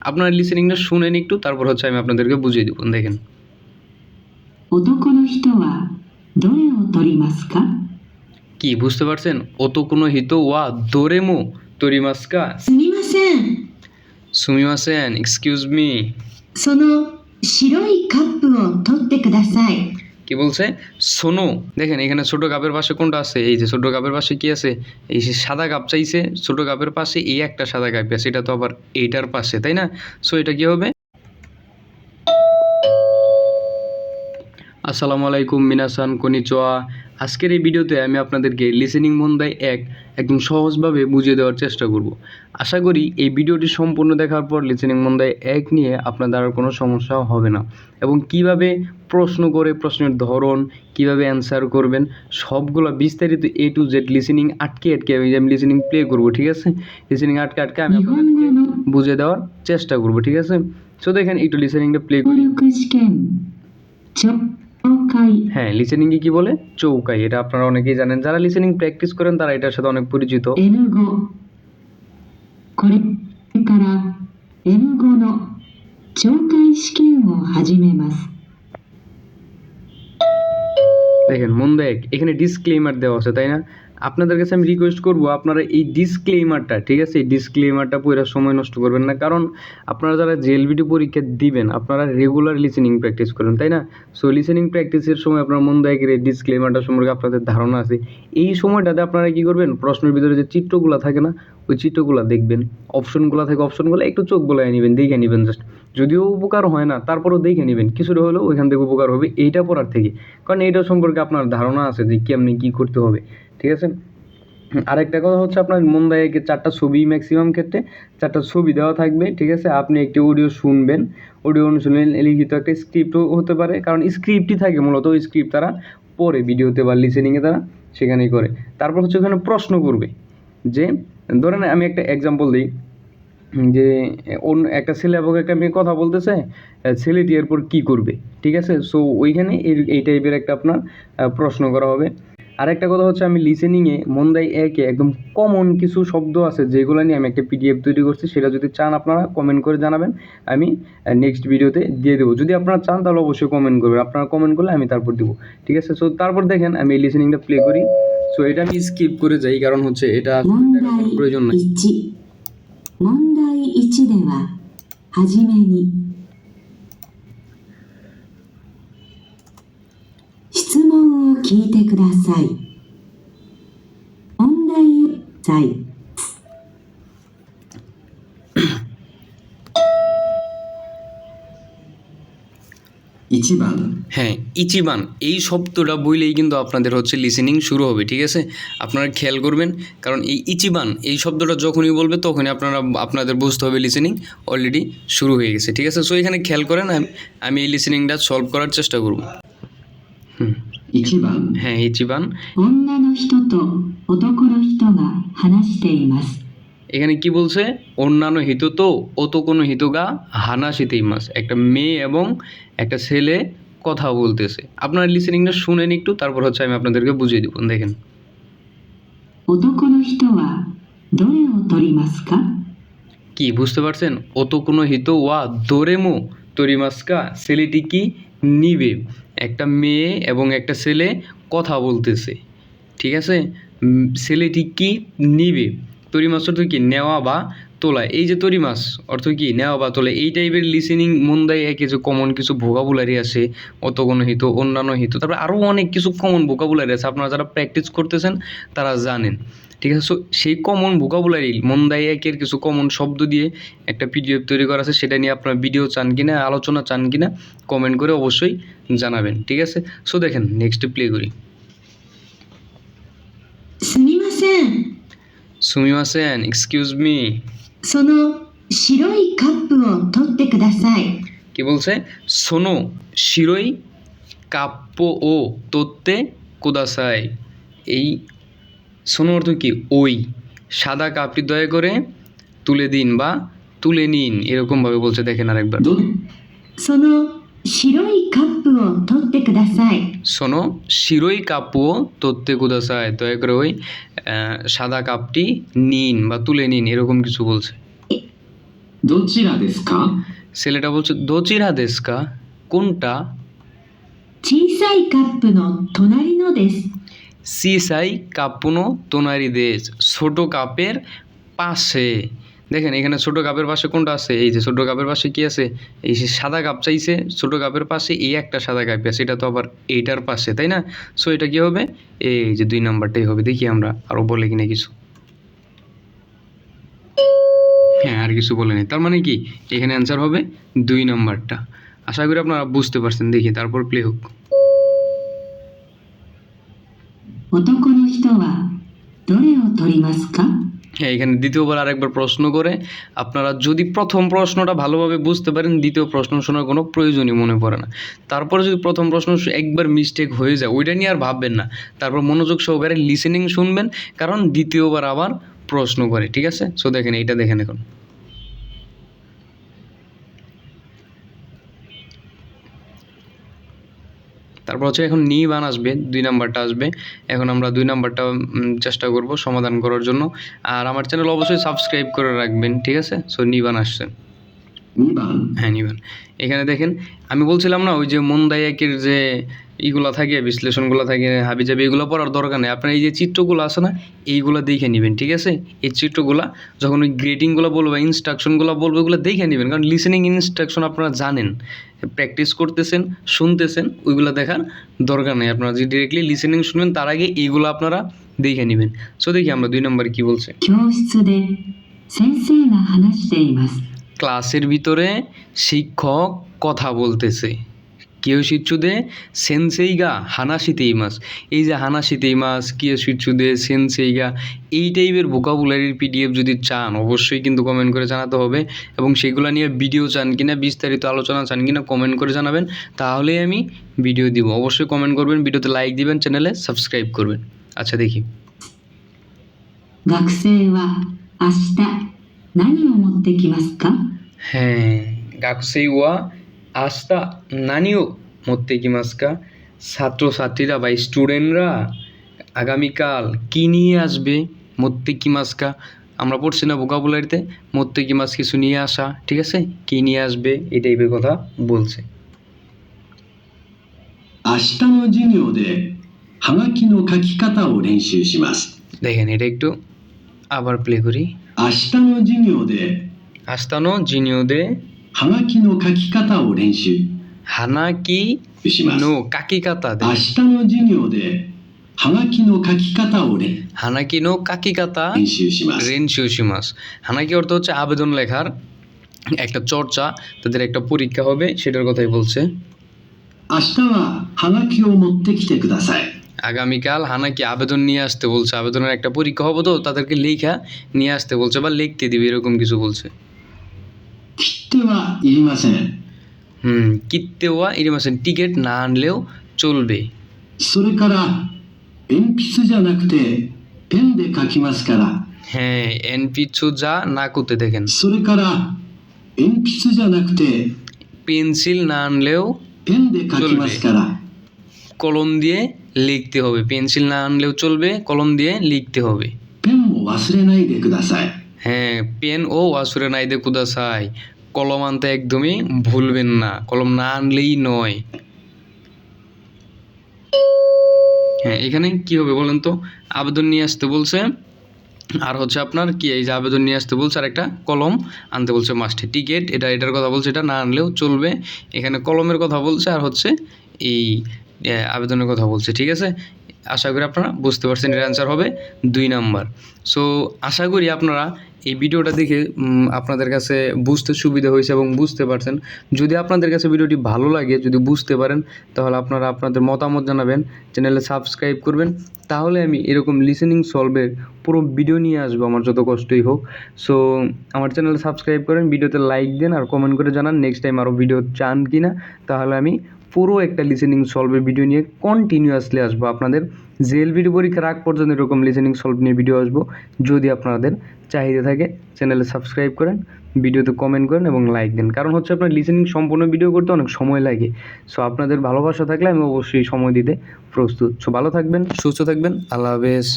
আপনারা লিসেনিংটা শুনেন একটু তারপর হচ্ছে আমি আপনাদেরকে বুঝিয়ে দেবো দেখেন 男の人はどれを取りますか কি বুঝতে পারছেন অত কোনো হিত ওয়া দোরেমো তরিমাস্কা すみません সুমিমাসেন এক্সকিউজ মি その白いカップを取ってください কি বলছে? সোনো। দেখেন, এখানে ছোট কাপের পাশে কোনটা আছে? এই যে ছোট কাপের পাশে কি আছে? এই যে সাদা কাপ চাইছে, ছোট কাপের পাশে এই একটা সাদা কাপ আছে। এটা তো আবার এইটার পাশে, তাই না? সো এটা কি হবে? আসসালামু আলাইকুম, মিনাসান, কনিচোয়া। আজকের এই ভিডিওতে আমি আপনাদেরকে লিসেনিং মন্দায় এক একদম সহজভাবে বুঝিয়ে দেওয়ার চেষ্টা করব। আশা করি এই ভিডিওটি সম্পূর্ণ দেখার পর লিসেনিং মন্দায় এক নিয়ে আপনাদের আর কোনো সমস্যা হবে না। এবং কীভাবে প্রশ্ন করে প্রশ্নের ধরন কীভাবে অ্যান্সার করবেন সবগুলো বিস্তারিত এ টু জেড লিসেনিং আটকে আটকে আমি আমি লিসেনিং প্লে করব ঠিক আছে? লিসেনিং আটকে আটকে আমি আপনাদেরকে বুঝে দেওয়ার চেষ্টা করব ঠিক আছে? সো দেখেন একটু লিসেনিংটা প্লে করি। চৌকাই। হ্যাঁ লিসেনিং কি বলে? চৌকাই। এটা আপনারা অনেকেই জানেন। যারা লিসেনিং প্র্যাকটিস করেন তারা এটার সাথে অনেক পরিচিত। এনগো এনুগো কারা এনগো নো চৌকাই শিকেন ও হাজিমেমাস। দেখেন মন দেখ এখানে ডিসক্লেমার দেওয়া আছে তাই না? আপনাদের কাছে আমি রিকোয়েস্ট করব, আপনারা এই ডিসক্লেমারটা ঠিক আছে? এই ডিসক্লেমারটা পড়ে সময় নষ্ট করবেন না। কারণ আপনারা যারা জেএলবিটি পরীক্ষা দিবেন, আপনারা রেগুলার লিসেনিং প্র্যাকটিস করেন, তাই না? সো লিসেনিং প্র্যাকটিসের সময় আপনার মন দেয় এই ডিসক্লেমারটা সম্পর্কে আপনাদের ধারণা আছে। এই সময়টাতে আপনারা কি করবেন? প্রশ্নের ভিতরে যে চিত্রগুলো থাকে না, ওই চিত্রগুলো দেখবেন। অপশনগুলো থাকে অপশনগুলো একটু চোখ বোলায় নেবেন, দেখে নেবেন জাস্ট যদিও উপকার হয় না, তারপরেও দেখে নেবেন। কিছুটা হলেও ওইখান থেকে উপকার হবে, এইটা পড়ার থেকে। কারণ এইটা সম্পর্কে আপনার ধারণা আছে যে কেমনি কী করতে হবে। ঠিক আছে? আরেকটা কথা হচ্ছে আপনার মন দেয় চারটা ছবি ম্যাক্সিমাম ক্ষেত্রে চারটা ছবি দেওয়া থাকবে, ঠিক আছে? আপনি একটি অডিও শুনবেন। অডিও শুনলে লিখিত একটা স্ক্রিপ্টও হতে পারে, কারণ স্ক্রিপ্টই থাকে মূলত, ওই স্ক্রিপ্ট তারা পরে ভিডিওতে বা লিসেনিংয়ে তারা সেখানেই করে। তারপর হচ্ছে ওখানে প্রশ্ন করবে যে, ধরেন আমি একটা এক্সাম্পল দিই, যে অন্য একটা ছেলে এবং একটা মেয়ে কথা বলতেছে ছেলেটি এরপর কী করবে, ঠিক আছে? সো ওইখানে এই টাইপের একটা আপনার প্রশ্ন করা হবে। আরেকটা কথা হচ্ছে আমি লিসেনিংয়ে মন্দাই একে একদম কমন কিছু শব্দ আছে যেগুলো নিয়ে আমি একটা পিডিএফ তৈরি করছি সেটা যদি চান আপনারা কমেন্ট করে জানাবেন আমি নেক্সট ভিডিওতে দিয়ে দেবো যদি আপনারা চান তাহলে অবশ্যই কমেন্ট করবেন আপনারা কমেন্ট করলে আমি তারপর দেবো ঠিক আছে সো তারপর দেখেন আমি এই লিসেনিংটা প্লে করি সো এটা আমি স্কিপ করে যাই কারণ হচ্ছে এটা問 দেখার কোনো 題 প্রয়োজন নাই 1問題1でははじめに 聞いてください問題をさい 1番 হ্যাঁ ইচিবান এই শব্দটা বইলেই কিন্তু আপনাদের হচ্ছে লিসেনিং শুরু হবে ঠিক আছে আপনারা খেয়াল করবেন কারণ এই ইচিবান এই শব্দটা যখনই বলবে তখনই আপনারা আপনাদের বুঝতে হবে লিসেনিং অলরেডি শুরু হয়ে গেছে ঠিক আছে সো এখানে খেয়াল করেন আমি- আমি এই লিসেনিংটা সলভ করার চেষ্টা করব হুম 1番 হ্যাঁ ইচিবান 女の人と男の人が話しています এখানে কি বলছে অন্যান্য হিত তো ও তো কোনো হিতগা হানাসিতেই মাস একটা মেয়ে এবং একটা ছেলে কথা বলতেছে আপনারা লিসেনিংটা শুনেন একটু তারপর হচ্ছে আমি আপনাদেরকে বুঝিয়ে দেবো দেখেন 男の人はどれを取りますか কি বুঝতে পারছেন ও তো কোনো হিত ওয়া দোরেমো তরিমাস্কা ছেলেটি কি নিবে একটা মেয়ে এবং একটা ছেলে কথা বলতেছে, ঠিক আছে? ছেলেটি কি নিবে? তরি মাছ অর্থ কি নেওয়া বা তোলা? এই যে তরি মাছ অর্থ কি নেওয়া বা তোলা? এই টাইপের লিসেনিং মন্দায় একে যে কমন কিছু ভোকাবুলারি আছে অত কোনো হিত অন্যান্য হিত তারপরে আরও অনেক কিছু কমন ভোকাবুলারি আছে, আপনারা যারা প্র্যাকটিস করতেছেন, তারা জানেন। ঠিক আছে? সো সেই কমন ভোকাবুলারি মন্দাই একের কিছু কমন শব্দ দিয়ে একটা পিডিএফ তৈরি করা আছে সেটা নিয়ে আপনার ভিডিও চান কিনা আলোচনা চান কিনা কমেন্ট করে অবশ্যই জানাবেন ঠিক আছে? সো দেখেন নেক্সট প্লে করি। সুমিমাসেন সুমিমাসেন এক্সকিউজ মি সোনো শিরোই কাপ ও তোরতে কুদাসাই। কি বলছে? সোনো শিরোই কাপ ও তোত্তে কুদাসাই। এই সোনো অর্থ কি ওই সাদা কাপটি দয়া করে তুলে দিন বা তুলে নিন এরকমভাবে বলছে দেখেন আরেকবার どその白いカップを取ってください শোনো শিরোই কাপও তত্ত্বে কুদাসায় দয়া করে ওই আহ, সাদা কাপটি নিন বা তুলে নিন এরকম কিছু বলছে どちらですか ছেলেটা বলছে দোচিরা দেশকা কোনটা 小さいカップの隣のです সিসাই কাপুনো তোনারি দেশ, ছোট কাপের পাশে। দেখেন, এখানে ছোট কাপের পাশে কোনটা আছে? এই যে ছোট কাপের পাশে কি আছে? এই যে সাদা কাপ চাইছে, ছোট কাপের পাশে এই একটা সাদা কাপ আছে, এটা তো আবার এইটার পাশে, তাই না? সো এটা কি হবে? এই যে দুই নাম্বারটাই হবে, দেখি আমরা আরও বলে কিনা কিছু। হ্যাঁ আর কিছু বলেনি তার মানে কি? এখানে অ্যান্সার হবে দুই নাম্বারটা। আশা করি আপনারা বুঝতে পারছেন। দেখি, তারপর প্লে হোক। 男の人はどれを取りますか হ্যাঁ এখানে দ্বিতীয়বার আরেকবার প্রশ্ন করে আপনারা যদি প্রথম প্রশ্নটা ভালোভাবে বুঝতে পারেন দ্বিতীয় প্রশ্ন শোনার কোনো প্রয়োজনই মনে পড়ে না তারপরে যদি প্রথম প্রশ্ন শু- একবার মিস্টেক হয়ে যায় ওইটা নিয়ে আর ভাববেন না তারপর মনোযোগ সহকারে লিসেনিং শুনবেন কারণ দ্বিতীয়বার আবার প্রশ্ন করে ঠিক আছে সো দেখেন এইটা দেখেন এখন তারপর হচ্ছে এখন নি বান আসবে, দুই নাম্বারটা আসবে। এখন আমরা দুই নাম্বারটা চেষ্টা করব সমাধান করার জন্য। আর আমার চ্যানেল অবশ্যই সাবস্ক্রাইব করে রাখবেন, ঠিক আছে? সো নি বান আসছে 2番 হ্যাঁ নিবেন এখানে দেখেন আমি বলছিলাম না ওই যে মন্দাইয়াকের যে ইগুলো থাকে বিশ্লেষণগুলো থাকে হাবিজাবি এগুলো পড়ার দরকার নেই আপনার এই যে চিত্রগুলো আছে না এইগুলো দেখে নেবেন ঠিক আছে এই চিত্রগুলো যখন ওই গ্রেডিংগুলো বলবো ইনস্ট্রাকশনগুলো বলবো এগুলো দেখে নেবেন কারণ লিসেনিং ইনস্ট্রাকশন আপনারা জানেন প্র্যাকটিস করতেছেন শুনতেছেন ওইগুলো দেখার দরকার নেই আপনারা যে ডিরেক্টলি লিসেনিং শুনবেন তার আগে এইগুলো আপনারা দেখে নেবেন সো দেখি আমরা দুই নম্বরে কী বলছে 教室で先生が話しています ক্লাসের ভিতরে শিক্ষক কথা বলতেছে কেউ শিচ্ছুদে সেনসেইগা হানাশিতেই মাস এই যে হানাশিতেই মাস কেউ শিচ্ছুদে সেনসেইগা এই টাইপের ভোকাবুলারির পিডিএফ যদি চান অবশ্যই কিন্তু কমেন্ট করে জানাতে হবে এবং সেগুলো নিয়ে ভিডিও চান কিনা বিস্তারিত আলোচনা চান কিনা কমেন্ট করে জানাবেন তাহলেই আমি ভিডিও দিব অবশ্যই কমেন্ট করবেন ভিডিওতে লাইক দিবেন চ্যানেলে সাবস্ক্রাইব করবেন আচ্ছা দেখি 学生は明日何を持ってきますか হ্যাঁ গাকুসেই ওয়া আস্তা নানিও মধ্যে কি মাস্কা ছাত্রছাত্রীরা বা স্টুডেন্টরা আগামীকাল কী নিয়ে আসবে মধ্যে কি মাস্কা আমরা পড়ছি না ভোকাবুলারিতে মধ্যে কি মাস কিছু নিয়ে আসা ঠিক আছে কী নিয়ে আসবে এই টাইপের কথা বলছে 明日の授業ではがきの書き方を練習します দেখেন এটা একটু আবার প্লে করি 明日の授業で আস্তানো জিনিওদে はがきの書き方を練習 হানা কি します নো কাকি কাতা 明日の授業ではがきの書き方を練 হানাকি নো কাকি কাতা 練習します রেন শিওসিমাস হানাকি অর্থ হচ্ছে আবেদন লেখার একটা চর্চা তাদের একটা পরীক্ষা হবে সেটার কথাই বলছে 明日ははがきを持ってきてください আগামীকাল হানাকি আবেদন নিয়ে আসতে বলছে আবেদনের একটা পরীক্ষা হবে তো তাদেরকে লেখা নিয়ে আসতে বলছে বা লিখতে দিবে এরকম কিছু বলছে 切手はいりません হুম কিত্তেওয়া ইরিমাসেন টিকিট না আনলেও চলবে それから鉛筆じゃなくてペンで書きますから হ্যাঁ এন পিছু যা না করতে দেখেন それから鉛筆じゃなくて পেন্সিল না আনলেও ペンで書きますから কলম দিয়ে লিখতে হবে পেন্সিল না আনলেও চলবে কলম দিয়ে লিখতে হবে ペンも忘れないでください হ্যাঁ পেন ও ওয়াসুরে নাইদে কুদাসাই কলম আনতে একদমই ভুলবেন না, কলম না আনলেই নয়। হ্যাঁ এখানে কি হবে বলেন তো? আবেদন নিয়ে আসতে বলছে, আর হচ্ছে আপনার কি, এই যে আবেদন নিয়ে আসতে বলছে আর একটা কলম আনতে বলছে মাস্টে। টিকিট, এটা এটার কথা বলছে, এটা না আনলেও চলবে। এখানে কলমের কথা বলছে, আর হচ্ছে এই আবেদনের কথা বলছে, ঠিক আছে? আশা করি আপনারা বুঝতে পারছেন, এর অ্যান্সার হবে দুই নাম্বার। সো আশা করি আপনারা এই ভিডিওটা দেখে আপনাদের কাছে বুঝতে সুবিধা হয়েছে এবং বুঝতে পারছেন। যদি আপনাদের কাছে ভিডিওটি ভালো লাগে, যদি বুঝতে পারেন, তাহলে আপনারা আপনাদের মতামত জানাবেন, চ্যানেলে সাবস্ক্রাইব করবেন। তাহলে আমি এরকম লিসেনিং সলভের পুরো ভিডিও নিয়ে আসব, আমার যত কষ্টই হোক। সো আমার চ্যানেলে সাবস্ক্রাইব করেন, ভিডিওতে লাইক দেন আর কমেন্ট করে জানান নেক্সট টাইম আরও ভিডিও চান কি না তাহলে আমি পুরো একটা লিসেনিং সলভের ভিডিও নিয়ে কন্টিনিউয়াসলি আসব আপনাদের। জেএলবিডি পরীক্ষার আগ পর্যন্ত এরকম লিসেনিং সলভ নিয়ে ভিডিও আসব। যদি আপনাদের চাহিদা থাকে চ্যানেলে সাবস্ক্রাইব করেন ভিডিওতে কমেন্ট করেন এবং লাইক দেন। কারণ হচ্ছে আপনার লিসেনিং সম্পূর্ণ ভিডিও করতে অনেক সময় লাগে। সো আপনাদের ভালোবাসা থাকলে আমি অবশ্যই সময় দিতে প্রস্তুত। সো ভালো থাকবেন, সুস্থ থাকবেন। আল্লাহ হাফেজ।